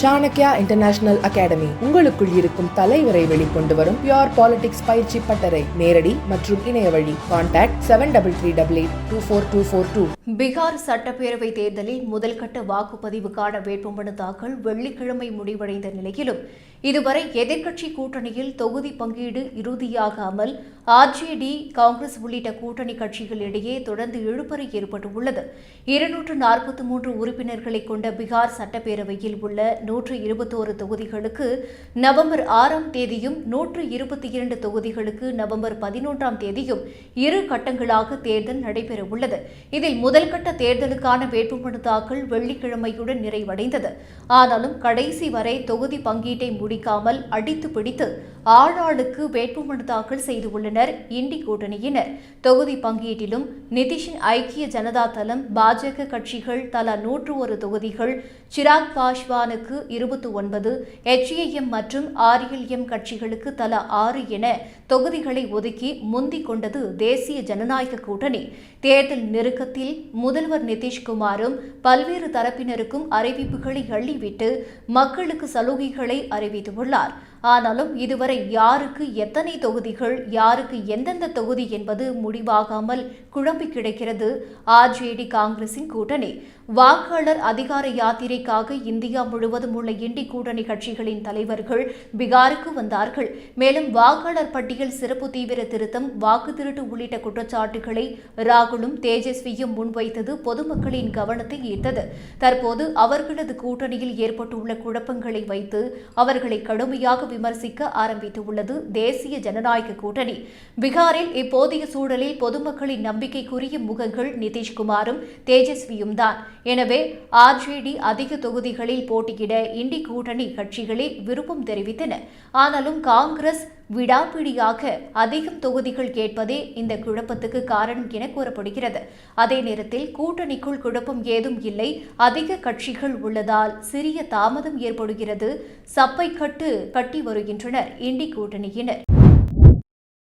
Chanakya international academy உங்களுக்குள் இருக்கும் தலைவரை வெளிக்கொண்டு வரும் பியோர் பாலிடிக்ஸ் பயிற்சி பட்டறை. நேரடி மற்றும் இணைய வழி. Contact seven double three double eight two four two four two Bihar சட்டப்பேரவை தேர்தலில் முதல்கட்ட வாக்குப்பதிவுக்கான வேட்புமனு தாக்கல் வெள்ளிக்கிழமை முடிவடைந்த நிலையிலும் இதுவரை எதிர்க்கட்சி கூட்டணியில் தொகுதி பங்கீடு இறுதியாகாமல் ஆர்ஜேடி காங்கிரஸ் உள்ளிட்ட கூட்டணி கட்சிகளிடையே தொடர்ந்து இழுபறி ஏற்பட்டுள்ளது. இருநூற்று நாற்பத்தி மூன்று உறுப்பினர்களை கொண்ட பீகார் சட்டப்பேரவையில் உள்ள நூற்று இருபத்தோரு தொகுதிகளுக்கு நவம்பர் ஆறாம் தேதியும் நூற்று இருபத்தி இரண்டு தொகுதிகளுக்கு நவம்பர் பதினொன்றாம் தேதியும் இரு கட்டங்களாக தேர்தல் நடைபெறவுள்ளது. இதில் முதல் கட்ட தேர்தலுக்கான வேட்புமனு தாக்கல் வெள்ளிக்கிழமையுடன் நிறைவடைந்தது. ஆனாலும் கடைசி வரை தொகுதி பங்கீட்டை முடிக்காமல் அடித்து பிடித்து ஆளாளுக்கு வேட்புமனு தாக்கல் செய்துள்ளனர் இண்டி கூட்டணியினர் தொகுதி பங்கீட்டிலும் நிதிஷின் ஐக்கிய ஜனதா தளம் பாஜக கட்சிகள் தலா நூற்று ஒரு தொகுதிகள் சிராக் பாஸ்வானுக்கு இருபத்தி ஒன்பது எச்ஏஎம் மற்றும் ஆர்எல்எம் கட்சிகளுக்கு தலா ஆறு என தொகுதிகளை ஒதுக்கி முந்திக் கொண்டது தேசிய ஜனநாயக கூட்டணி. தேர்தல் நெருக்கத்தில் முதல்வர் நிதிஷ்குமாரும் பல்வேறு தரப்பினருக்கும் அறிவிப்புகளை அள்ளிவிட்டு மக்களுக்கு சலுகைகளை அறிவித்துள்ளார் ஆனாலும் இதுவரை யாருக்கு எத்தனை தொகுதிகள் யாருக்கு எந்தெந்த தொகுதி என்பது முடிவாகாமல் குழம்பி கிடக்கிறது. ஆர்ஜேடி காங்கிரசின் கூட்டணி. வாக்காளர் அதிகார யாத்திரைக்காக இந்தியா முழுவதும் உள்ள இண்டி கூட்டணி கட்சிகளின் தலைவர்கள் பீகாருக்கு வந்தார்கள். மேலும் வாக்காளர் பட்டியல் சிறப்பு தீவிர திருத்தம் வாக்கு திருட்டு உள்ளிட்ட குற்றச்சாட்டுகளை ராகுலும் தேஜஸ்வியும் முன்வைத்தது பொதுமக்களின் கவனத்தை ஈர்த்தது. தற்போது அவர்களது கூட்டணியில் ஏற்பட்டுள்ள குழப்பங்களை வைத்து அவர்களை கடுமையாக விமர்சிக்க ஆரம்பித்துள்ளது தேசிய ஜனநாயக கூட்டணி. பீகாரில் இப்போதைய சூழலில் பொதுமக்களின் நம்பிக்கைக்குரிய முகங்கள் நிதிஷ்குமாரும் தேஜஸ்வியும் தான். எனவே ஆர்ஜேடி அதிக தொகுதிகளில் போட்டியிட இண்டி கூட்டணி கட்சிகளே விருப்பம் தெரிவித்தன. ஆனாலும் காங்கிரஸ் விடாப்பிடியாக அதிகம் தொகுதிகள் கேட்பதே இந்த குழப்பத்துக்கு காரணம் என கூறப்படுகிறது. அதே நேரத்தில் கூட்டணிக்குள் குழப்பம் ஏதும் இல்லை. அதிக கட்சிகள் உள்ளதால் சிறிய தாமதம் ஏற்படுகிறது. சப்பை கட்டு கட்டி வருகின்றனர். இண்டி கூட்டணியினர்.